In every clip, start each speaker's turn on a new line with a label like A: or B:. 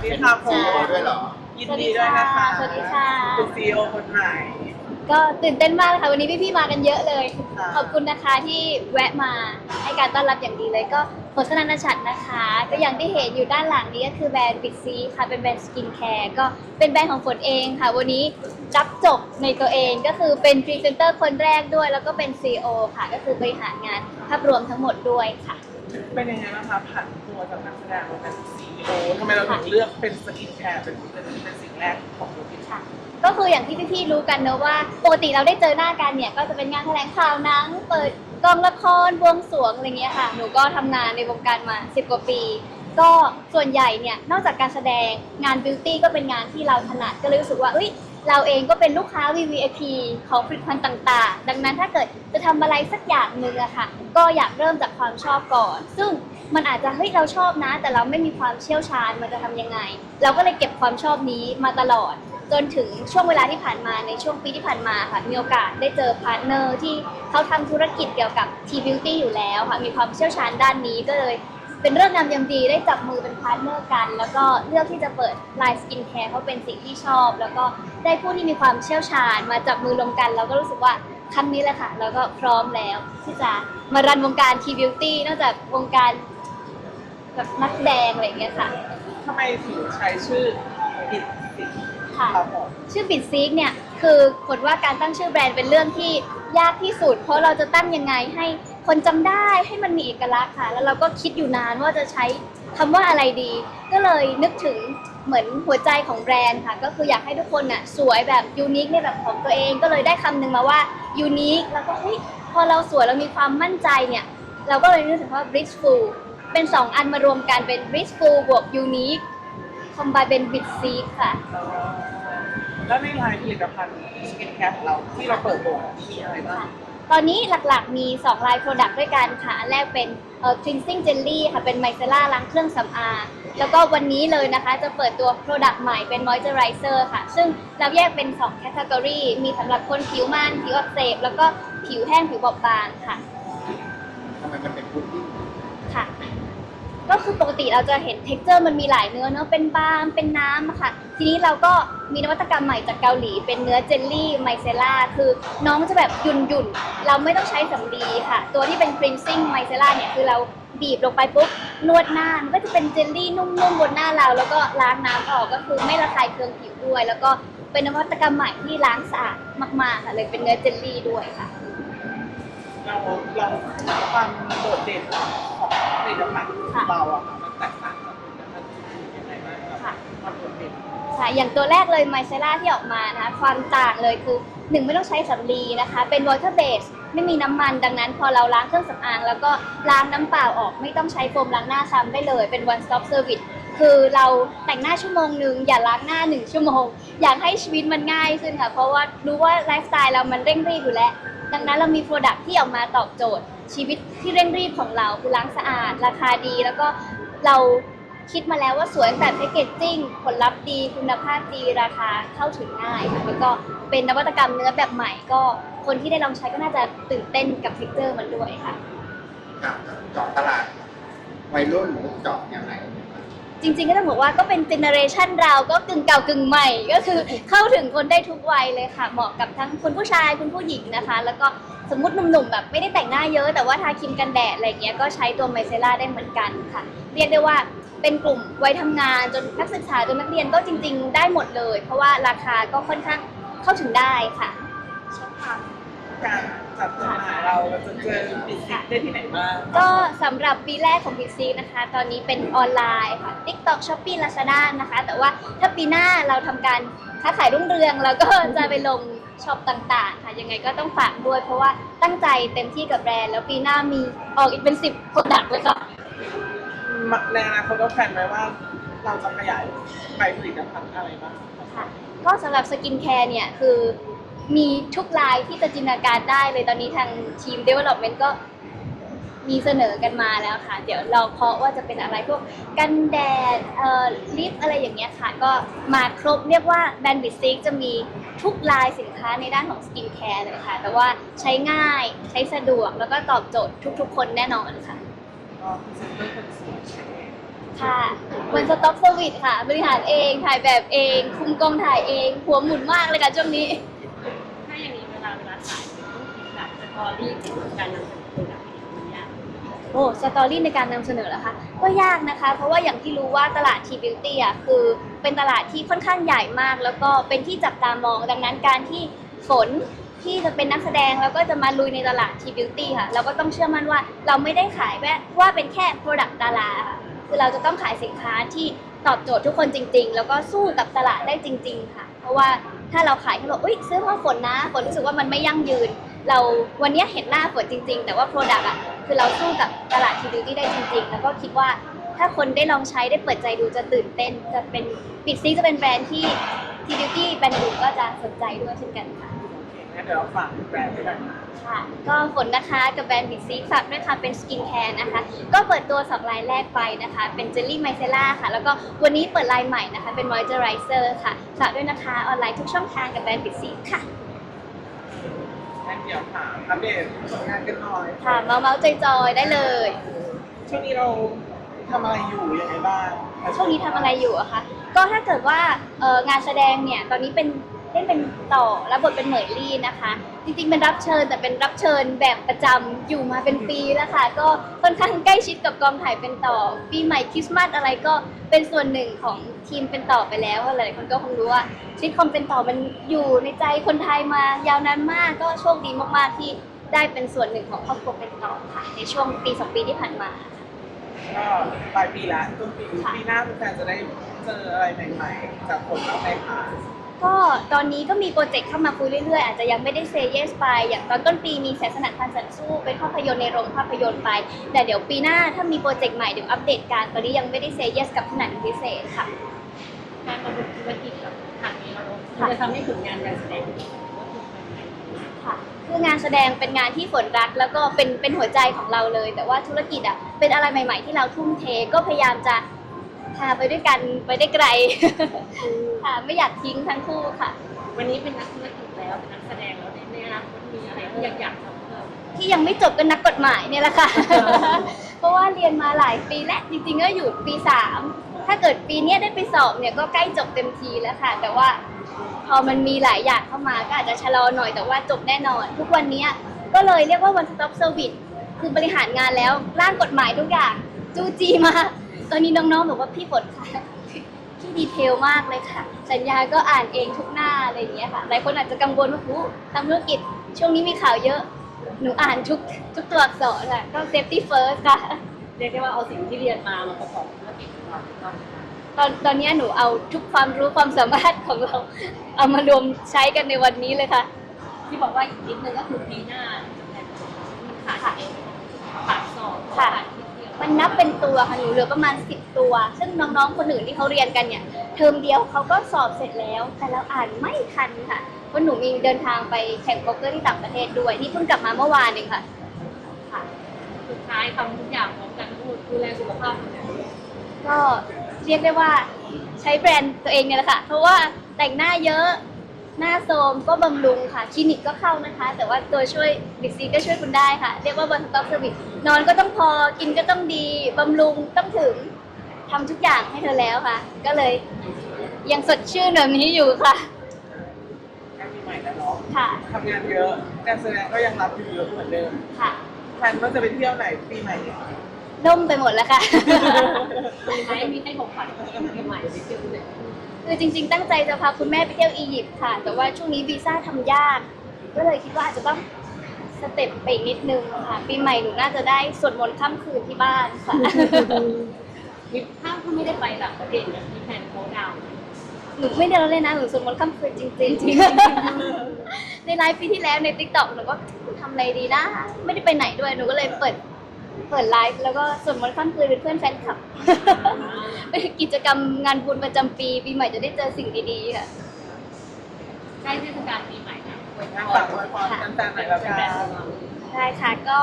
A: วัสดีค่ะผม
B: ซีโอด้วยเหรอ
A: ยินดีด้วยนะคะ
C: สวัสดีค่ะ
A: เป็นซีโอคนใหม่
C: ก็ตื่นเต้นมากเลยค่ะวันนี้พี่ๆมากันเยอะเลย
A: ค่ะ
C: ขอบคุณนะคะที่แวะมาให้การต้อนรับอย่างดีเลยก็โฆษณาชัดนะคะ ก็อย่างที่เห็นอยู่ด้านหลังนี้ก็คือแบรนด์บิ๊กซีค่ะเป็นแบรนด์สกินแคร์ก็เป็นแบรนด์ของฝนเองค่ะ วันนี้รับจบในตัวเองก็คือเป็นพรีเซนเตอร์คนแรกด้วย แล้วก็เป็น CEO ค่ะ ก็คือบริหารงานภาพรวมทั้งหมดด้วยค่ะ
A: เป็นยังไงบ้างคะผ่านตัวจากนักแสดงมาเป็นซีโอทำไมเราถึงเลือกเป็นสกินแคร์เป็นเป็นเป็นสิ่งแรกของธุรกิจ
C: ค่ะ ก็คืออย่างที่พี่ๆรู้กันเนอะว่าปกติเราได้เจอหน้ากันเนี่ยก็จะเป็นงานแถลงข่าวหนัง เปิดกองละครบวงสรวงอะไรเงี้ยค่ะ หนูก็ทำงานในวงการมา 10 กว่าปี ก็ส่วนใหญ่เนี่ยนอกจากการแสดงงานบิวตี้ก็เป็นงานที่เราถนัดก็เลยรู้สึกว่าเอ้ย เราเองก็เป็นลูกค้า VVIP ของผลิตภัณฑ์ต่างๆ ดังนั้นถ้าเกิดจะทำอะไรสักอย่างหนึ่งอะค่ะ ก็อยากเริ่มจากความชอบก่อน ซึ่งมันอาจจะเฮ้ยเราชอบนะ แต่เราไม่มีความเชี่ยวชาญมันจะทำยังไง เราก็เลยเก็บความชอบนี้มาตลอด จนถึงช่วงเวลาที่ผ่านมาในช่วงปีที่ผ่านมาค่ะ มีโอกาสได้เจอพาร์ทเนอร์ที่เขาทำธุรกิจเกี่ยวกับทีบิวตี้อยู่แล้วค่ะ มีความเชี่ยวชาญด้านนี้ก็เลย เป็นเรื่องงามยามดีได้จับมือเป็นพาร์ทเนอร์กัน แล้วก็เลือกที่จะเปิดไลน์สกินแคร์เพราะเป็นสิ่งที่ชอบ แล้วก็ได้ผู้ที่มีความเชี่ยวชาญมาจับมือรวมกันแล้วก็รู้สึกว่าครั้งนี้แหละค่ะแล้วก็พร้อมแล้วที่จะมารันวงการทีบิวตี้นอกจากวงการแบบนักแสดงอะไรอย่างเงี้ยค่ะ
A: ทำไมถึงใช้ชื่ออิดสิ
C: ค่ะ
A: ครับผม
C: ชื่อบิดซีกเนี่ยคือผลว่าการตั้งชื่อแบรนด์เป็นเรื่องที่ยากที่สุด เพราะเราจะตั้งยังไงให้ คนจำได้ให้มันมีเอกลักษณ์ค่ะ แล้วเราก็คิดอยู่นานว่าจะใช้คำว่าอะไรดี ก็เลยนึกถึงเหมือนหัวใจของแบรนด์ค่ะ ก็คืออยากให้ทุกคนน่ะสวยแบบยูนิคในแบบของตัวเองก็เลยได้คำหนึ่งมาว่ายูนิคแล้วก็เฮ้ยพอเราสวยเรามีความมั่นใจเนี่ย เราก็เลยนึกถึงว่า blissful เป็นสองอันมารวมกันเป็น blissful บวก unique คอมบายเป็นบิดซีกค่ะ
A: เอ่อแล้วในไลน์ผลิตภัณฑ์สกินแคร์ของเราที่เราเปิดตัวมีอะไรบ้าง
C: ตอนนี้หลักๆมี 2 ลายโปรดักต์ด้วยกันค่ะ อันแรกเป็นเอ่อ cleansing jelly ค่ะ เป็นไมเซล่าล้างเครื่องสำอาง แล้วก็วันนี้เลยนะคะจะเปิดตัวโปรดักต์ใหม่เป็น moisturizer ค่ะ ซึ่งเราแยกเป็น2แคตตากรีมีสำหรับคนผิวมันผิวอักเสบแล้วก็ผิวแห้งผิวบอบบางค่ะ
B: ทำไมมันเป็นพุดดิ้ง
C: ค่ะ ก็คือปกติเราจะเห็นเท็กเจอร์มันมีหลายเนื้อเนาะเป็นบาล์มเป็นน้ำอะค่ะ ทีนี้เราก็มีนวัตกรรมใหม่จากเกาหลี เป็นเนื้อเจลลี่ไมเซล่าคือน้องจะแบบหยุ่นหยุ่นเราไม่ต้องใช้สำลีค่ะ ตัวที่เป็นครีมซิ่งไมเซล่าเนี่ยคือเราบีบลงไปปุ๊บนวดหน้ามันก็จะเป็นเจลลี่นุ่มๆบนหน้าเรา แล้วก็ล้างน้ำออกก็คือไม่ระคายเคืองผิวด้วย แล้วก็เป็นนวัตกรรมใหม่ที่ล้างสะอาดมากๆค่ะเลยเป็นเนื้อเจลลี่ด้วยค่ะ
A: เราเราความโดดเด่นของผลิตภัณฑ์
C: ค่ะ
A: เราอะค่ะมันแตกต่างจากผลิตภัณฑ์อื่นยังไงบ้างคะความโดดเด่น
C: ค่ะอย่างตัวแรกเลยไมเซล่าที่ออกมานะคะความต่างเลยคือหนึ่งไม่ต้องใช้สำลีนะคะ เป็น water base ไม่มีน้ำมันดังนั้นพอเราล้างเครื่องสำอาง แล้วก็ล้างน้ำเปล่าออกไม่ต้องใช้โฟมล้างหน้าซ้ำได้เลย เป็น one stop service คือเราแต่งหน้าชั่วโมงหนึ่งอย่าล้างหน้าหนึ่งชั่วโมง อยากให้ชีวิตมันง่ายขึ้นค่ะ เพราะว่ารู้ว่าไลฟ์สไตล์เรามันเร่งรีบอยู่แล้ว ดังนั้นเรามีโปรดักที่ออกมาตอบโจทย์ ชีวิตที่เร่งรีบของเราคือล้างสะอาด ราคาดี แล้วก็เราคิดมาแล้วว่าสวยตั้งแต่แพคเกจจิ้งผลลัพธ์ดี คุณภาพดีราคาเข้าถึงง่ายค่ะแล้วก็เป็นนวัตกรรมเนื้อแบบใหม่ ก็คนที่ได้ลองใช้ก็น่าจะตื่นเต้นกับเทคเจอร์มันด้วยค่ะ
B: กับเจาะตลาดวัยรุ่นหรือเจาะอย่างไร
C: จริงๆก็ต้องบอกว่าก็เป็นเจเนอเรชันเราก็กึ่งเก่ากึ่งใหม่ก็คือเข้าถึงคนได้ทุกวัยเลยค่ะ เหมาะกับทั้งคุณผู้ชายคุณผู้หญิงนะคะ แล้วก็สมมติหนุ่มๆแบบไม่ได้แต่งหน้าเยอะ แต่ว่าทาครีมกันแดดอะไรเงี้ยก็ใช้ตัวไมเซล่าได้เหมือนกันค่ะ เรียกได้ว่าเป็นกลุ่มวัยทำงานจนนักศึกษาจนนักเรียนก็จริง ๆ ได้หมดเลย เพราะว่าราคาก็ค่อนข้างเข้าถึงได้ค่ะ
A: ช่องทางการ จัดจำหน่ายเราเราจะเจอบิสซิสได้ที่ไหนบ้าง
C: ก็สำหรับปีแรกของ Big C นะคะ ตอนนี้เป็นออนไลน์ค่ะ TikTok Shopee Lazada นะคะ แต่ว่าถ้าปีหน้าเราทำการค้าขายรุ่งเรืองเราก็จะไปลงช็อปต่างๆ ค่ะยังไงก็ต้องฝากด้วย เพราะว่าตั้งใจเต็มที่กับแบรนด์ แล้วปีหน้ามีออกอีกเป็น 10 product เลยค่ะ
A: ในอนาคตก็แพลนไว้ว่าเราจะขยายไปผลิตภัณฑ์อะไรบ้าง
C: ค่ะก็สำหรับสกินแคร์เนี่ยคือ มีทุกลายที่จะจินตนาการได้เลยตอนนี้ทางทีม Development ก็มีเสนอกันมาแล้วค่ะ เดี๋ยวเราเคาะว่าจะเป็นอะไรพวกกันแดดเอ่อลิปอะไรอย่างเงี้ยค่ะ ก็มาครบเรียกว่าแบรนด์บิสซิกจะมีทุกลายสินค้าในด้านของสกินแคร์เลยค่ะ แต่ว่าใช้ง่ายใช้สะดวกแล้วก็ตอบโจทย์ทุกๆ คนแน่นอนค่ะ
A: ก็พรีเซนเตอร์คนสวยใช่ไหม
C: ค่ะวันสต็อกเซอร์วิสค่ะ บริหารเองถ่ายแบบเอง คุมกองถ่ายเองหัวหมุนมากเลยค่ะช่วงนี้
D: นี้เวลาเวลาถ่ายต้องคิดแบบสตอรี่ของการนำเสนอตัวอย่างมันยาก
C: โอ้สตอรี่ในการนำเสนอเหรอคะก็ยากนะคะ เพราะว่าอย่างที่รู้ว่าตลาดทีบิวตี้อะคือเป็นตลาดที่ค่อนข้างใหญ่มาก แล้วก็เป็นที่จับตามอง ดังนั้นการที่ฝนที่จะเป็นนักแสดงแล้วก็จะมาลุยในตลาดทีบิวตี้ค่ะ เราก็ต้องเชื่อมั่นว่าเราไม่ได้ขายแค่ว่าเป็นแค่ Product ดาราค่ะคือเราจะต้องขายสินค้าที่ตอบโจทย์ทุกคนจริง ๆ แล้วก็สู้กับตลาดได้จริง ๆ ค่ะ เพราะว่า ถ้าเราขายแค่บอกอุ้ยซื้อเพราะฝนนะ ฝนรู้สึกว่ามันไม่ยั่งยืน เราวันนี้เห็นหน้าฝนจริง ๆ แต่ว่าโปรดักต์อะคือเราสู้กับตลาดทีวีที่ได้จริง ๆ แล้วก็คิดว่าถ้าคนได้ลองใช้ได้เปิดใจดูจะตื่นเต้น จะเป็นปิดซีจะเป็นแบรนด์ที่ทีบิวตี้แบรนด์อื่นก็จะสนใจด้วยเช่นกันค่ะ
A: โอเคงั้นเดี๋ยวฝากแบรนด์ด้วยกัน
C: ค่ะ ก็ฝนนะคะกับแบรนด์บิ z ซีฝากด้วยค่ะเป็นสกินแคร์นะคะ ก็เปิดตัว2ลายแรกไปนะคะ เป็นเจลลี่ไมเซล่าค่ะ แล้วก็วันนี้เปิดลายใหม่นะคะ เป็นมอยเจอไรเซอร์ค่ะ ฝากด้วยนะคะออนไลน์ทุกช่องทางกับแบรนด์บิ z ซีค่ะ
A: งั้นเดี๋ยวถามอัปเดตผลงานกันหน่อย
C: ค่ะเมาเมาจอยๆได้เลย
A: ช่วงนี้เราทำอะไรอยู่ยังไงบ้าง
C: ช่วงนี้ทำอะไรอยู่อะคะ ก็ถ้าเกิดว่าเอ่องานแสดงเนี่ย ตอนนี้เป็น เล่นเป็นต่อรับบทเป็นเหมยลี่นะคะ จริงๆเป็นรับเชิญแต่เป็นรับเชิญแบบประจำอยู่มาเป็นปีแล้วค่ะ ก็ค่อนข้างใกล้ชิดกับกองถ่ายเป็นต่อ ปีใหม่คริสต์มาสอะไรก็เป็นส่วนหนึ่งของทีมเป็นต่อไปแล้วหลายๆคนก็คงรู้ว่าซิทคอมเป็นต่อมันอยู่ในใจคนไทยมายาวนานมาก ก็โชคดีมากๆที่ได้เป็นส่วนหนึ่งของครอบครัวเป็นต่อค่ะ ในช่วงปีสองปีที่ผ่านมา
A: ก็ปลายปีละต้นปี
C: ค่ะ
A: ปีหน้าแฟนๆจะได้เจออะไรใหม่ๆจากผลลัพธ์ในค่ะ
C: ก็ตอนนี้ก็มีโปรเจกต์เข้ามาคุยเรื่อยๆ อาจจะยังไม่ได้เซเยสไป อย่างตอนต้นปีมีแสนสนัดพันสันสู้เป็นภาพยนตร์ในโรงภาพยนตร์ไป แต่เดี๋ยวปีหน้าถ้ามีโปรเจกต์ใหม่เดี๋ยวอัปเดตกันตอนนี้ยังไม่ได้เซเยสกับขนาดพิเศษค่ะ
D: การประกอบธุรกิจกับทางนี้เราเราจะทำให้ผลงานการแสดง
C: ค่ะคืองานแสดงเป็นงานที่ฝนรักแล้วก็เป็นเป็นหัวใจของเราเลย แต่ว่าธุรกิจอะเป็นอะไรใหม่ ๆ ที่เราทุ่มเทก็พยายามจะ พาไปด้วยกันไปได้ไกล ค่ะไม่อยากทิ้งทั้งคู่ค่ะ
D: วันนี้เป็นนักธุรกิจแล้วเป็นนักแสดงแล้วในอนาคตมีอะไรที่อยากอยากทำเพิ่ม
C: ที่ยังไม่จบก็นักกฎหมายเนี่ยแหละค่ะ เพราะว่าเรียนมาหลายปีและจริงๆก็อยู่ปีสามถ้าเกิดปีเนี้ยได้ไปสอบเนี่ยก็ใกล้จบเต็มทีแล้วค่ะ แต่ว่าพอมันมีหลายอย่างเข้ามาก็อาจจะชะลอหน่อยแต่ว่าจบแน่นอน ทุกวันเนี้ยก็เลยเรียกว่า one stop service คือบริหารงานแล้วร่างกฎหมายทุกอย่างจูจีมาก ตอนนี้น้องๆบอกว่าพี่ฝนค่ะพี่ดีเทลมากเลยค่ะ สัญญาก็อ่านเองทุกหน้าอะไรอย่างเงี้ยค่ะหลายคนอาจจะกังวลว่าหูทำธุรกิจช่วงนี้มีข่าวเยอะ หนูอ่านทุกทุกตัวอักษรค่ะก็ safety first ค่ะ
D: เรียกได้ว่าเอาสิ่งที่เรียนมามาประกอบธุรกิจของเราถูกต้องไหมคะ
C: ตอนตอนเนี้ยหนูเอาทุกความรู้ความสามารถของเรา เอามารวมใช้กันในวันนี้เลยค่ะ
D: ที่บอกว่าอีกนิดนึงก็คือปีหน้าจะแพลนขาดเองขาดสอบ
C: ค่ะ
D: ขาดที่เดียว
C: มันนับเป็นตัวค่ะหนูเหลือประมาณ 10 ตัว ซึ่งน้องๆคนอื่นที่เขาเรียนกันเนี่ยเทอมเดียวเขาก็สอบเสร็จแล้ว แต่เราอ่านไม่ทันค่ะเพราะหนูมีเดินทางไปแข่งโป๊กเกอร์ที่ต่างประเทศด้วยนี่เพิ่งกลับมาเมื่อวานเองค่ะค่ะ
D: สุดท้ายทำทุกอย่างพร้อมกันพูดดูแลสุขภาพของเรา
C: ก็เรียกได้ว่าใช้แบรนด์ตัวเองเนี่ยแหละค่ะ เพราะว่าแต่งหน้าเยอะ หน้าโทรมก็บำรุงค่ะคลินิกก็เข้านะคะ แต่ว่าตัวช่วยบิ๊กซีก็ช่วยคุณได้ค่ะ เรียกว่า one stop service นอนก็ต้องพอกินก็ต้องดีบำรุงต้องถึงทำทุกอย่างให้เธอแล้วค่ะ ก็เลยยังสดชื่นแบบนี้อยู่ค่ะ
A: งานปีใหม่แล้วเนาะ
C: ค่ะ
A: ทำงานเยอะการแสดงก็ยังรับอยู่เยอะเหมือนเดิม
C: ค่ะ
A: แฟนว่าจะไปเที่ยวไหนปีใหม่เนี่ย
C: ล่มไปหมดแล้วค่ะ
D: มีไหมมีให้ของขวัญปีใหม่ไปเที่ยวที่ไหน
C: คือจริง ๆ ตั้งใจจะพาคุณแม่ไปเที่ยวอียิปต์ค่ะ แต่ว่าช่วงนี้วีซ่าทำยาก ก็เลยคิดว่าอาจจะต้องสเต็ปไปอีกนิดนึงค่ะ ปีใหม่หนูน่าจะได้สวดมนต์ข้ามคืนที่บ้านค่ะ
D: มีถ้าไม่ได้ไปต่างประเทศเนี่ยมีแผนโค้ดดาวน์
C: หนูไม่ได้แล้วเลยนะหนูสวดมนต์ข้ามคืนจริงๆในไลฟ์ปีที่แล้วในติ๊กต็อกหนูก็ทำอะไรดีนะ ไม่ได้ไปไหนด้วยหนูก็เลยเปิด เปิดไลฟ์แล้วก็สวดมนต์ข้ามคืนเป็นเพื่อนแฟนคลับ เป็นกิจกรรมงานบุญประจำปีปีใหม่จะได้เจอสิ่งดีๆค่ะ
D: ใกล้เทศกาลปีใหม่นะอวยพ
A: งาน
D: ร
A: ฝากไว้พรแฟนๆหน่อยแล้ว
D: แฟ
A: กัน
D: นๆของเรา
C: ได้ค่ะก็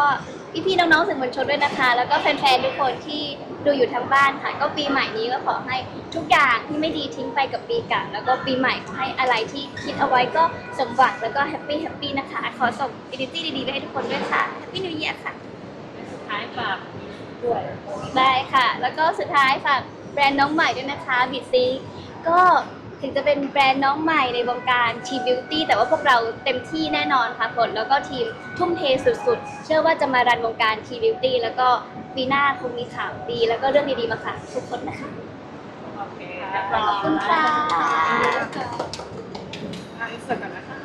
C: พี่ๆน้องๆสื่อมวลชนด้วยนะคะ แล้วก็แฟนๆทุกคนที่ดูอยู่ทางบ้านค่ะ ก็ปีใหม่นี้ก็ขอให้ทุกอย่างที่ไม่ดีทิ้งไปกับปีเก่าแล้วก็ปีใหม่ขอให้อะไรที่คิดเอาไว้ก็สมหวังแล้วก็แฮปปี้แฮปปี้นะคะ ขอส่ง energy ดีๆไปให้ทุกคนด้วยค่ะ Happy New Year ค่ะ
D: สุด ท้ายฝากธุด้วย
C: ได้ค่ะ แล้วก็สุดท้ายฝากแบรนด์น้องใหม่ด้วยนะคะบิ t ซีก็ถึงจะเป็นแบรนด์น้องใหม่ในวงการทีบิวตี้แต่ว่าพวกเราเต็มที่แน่นอนค่ะผลแล้วก็ทีมทุ่มเทสุดๆ เชื่อว่าจะมารันวงการทีบิวตี้แล้วก็ปีหน้าคงมีข่าวดี แล้วก็เรื่องดีๆมาฝากทุกคนนะคะ
A: โอเค
C: ขอบคุณค่ะ
A: อะอินเสิร์ตกันนะคะ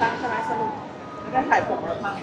A: ตั้งใช่ไหมสรุปแล้วก็ถ่ายผมแล้วมั้ง